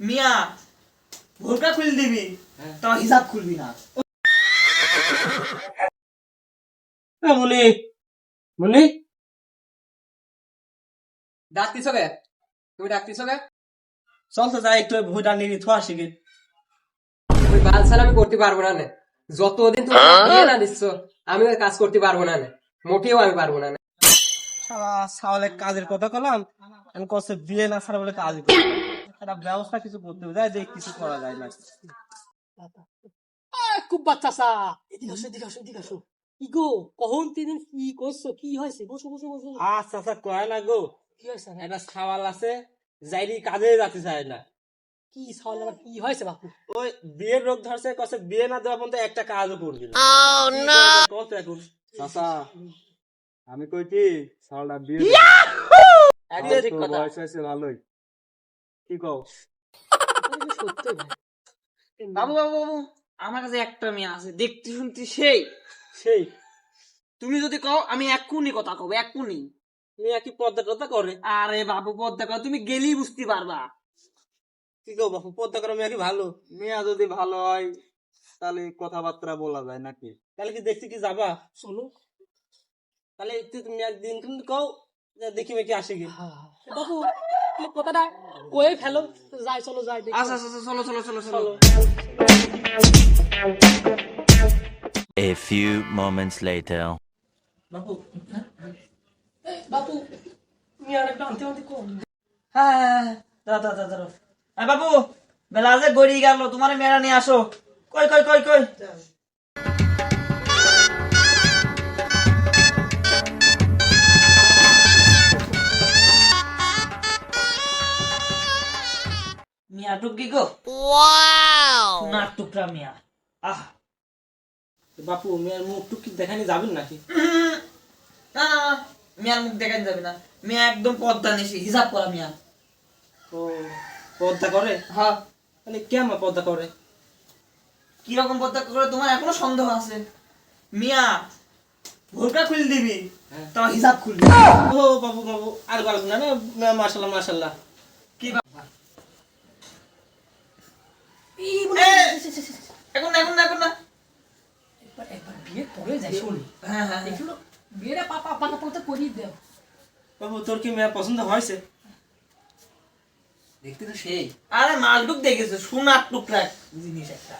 মিয়া ভোরকা খুলে দিবি হ্যাঁ। তো হিসাব খুলবি না এ মনি মনি ডাকতিছ কে তুমি ডাকতিছ কে চল তো যাই একটু ভুটা নিয়ে থোয়া শিখে ওই বাল ছাড়া আমি করতে পারব না নে। যতদিন তুমি বিয়ে না দিচ্ছ আমি কাজ করতে পারব না নে। মোটেও আমি পারব না নে। সারা সাওয়ালে কাজের কথা কলাম আমি কষ্ট বিয়ে না ছাড়া বলে কাজ করব। একটা ব্যবস্থা কিছু করতে হবে যাই দেখ কিছু করা যায় না। খুব বাচ্চা সা এদিকে আসো এদিকে আসো এদিকে আসো। কি গো কখন তিন কি করছ? কি হয়েছে? বসো বসো বসো। আচ্ছা আচ্ছা কয় না গো। কি হয়েছে? একটা সাওয়াল আছে যাইরি কাজে যাতে চায় না। কি সওয়াল আবার কি হয়েছে বাপু? ওই বিয়ের রোগ ধরছে বিয়ে না দেওয়া পর্যন্ত একটা কাজও করবি না। কত এখন? চাচা আমি কই কি সালটা বিয়ে একদম ঠিক কথা। বয়স হয়েছে ভালোই। কি কও সত্যি বাবু বাবু বাবু আমার কাছে একটা মেয়ে আছে দেখতে শুনতে সেই। সেই? তুমি যদি কও আমি এক্ষুনি কথা কব এক্ষুনি। মেয়ে কি টদ্মা করে? আরে বাবু কও তুমি গেলেই বুঝতে পারবা। কি কও বাপু পদ্মা করে মেয়ে কি ভালো? মেয়া যদি ভালো হয় তাহলে কথাবার্তা বলা যায় নাকি? তাহলে কি দেখছি কি যাবা? চলো তাহলে তুমি একদিন কিন্তু কও দেখি মেয়ে কি আসে কি। বাবু তুমি কথাটা কয়ে ফেলো যাই চলো যাই আচ্ছা আচ্ছা আচ্ছা, চলো চলো চলো চলো। A few moments later. বাপু বাপু তুমি আর একটা আনতে আনতে কম। হ্যাঁ দাঁড়াও, দাঁড়াও, দাঁড়াও, দাঁড়াও। হ্যাঁ, বাবু বেলা যে গড়িয়ে গেল তোমার মেয়েরা নিয়ে আসো। কই কই কই কই? মিয়া টুকি গো? না টুকরা মিয়া আহ। বাপু মেয়ের মুখ টুক কি দেখানি যাবেন নাকি? না না না, মিয়ার মুখ দেখান যাবে না। মিয়া একদম পদ্মা নিশি হিসাব করা মিয়া। ও পদ্মা করে? হ্যাঁ। মানে কেমন পদ্মা করে? কীরকম পদ্মা করে তোমার এখনও সন্দেহ আছে? মিয়া ভোরকা খুলে দিবি তোমার হিসাব খুলবি ও বাবু বাবু আর গল্প না না মাশাল্লাহ মাশাল্লাহ। এখন এখন এখন না। একবার একবার বিয়ে পরে যাই শুনি। হ্যাঁ হ্যাঁ হ্যাঁ। এগুলো বিয়েটা পাপা পাকা পথে করিয়ে দেও। বাবু তোর কি মেয়ে পছন্দ হয়েছে? দেখতে তো সেই। আরে মালটুক দেখেছ সোনার টুকরা জিনিস একটা।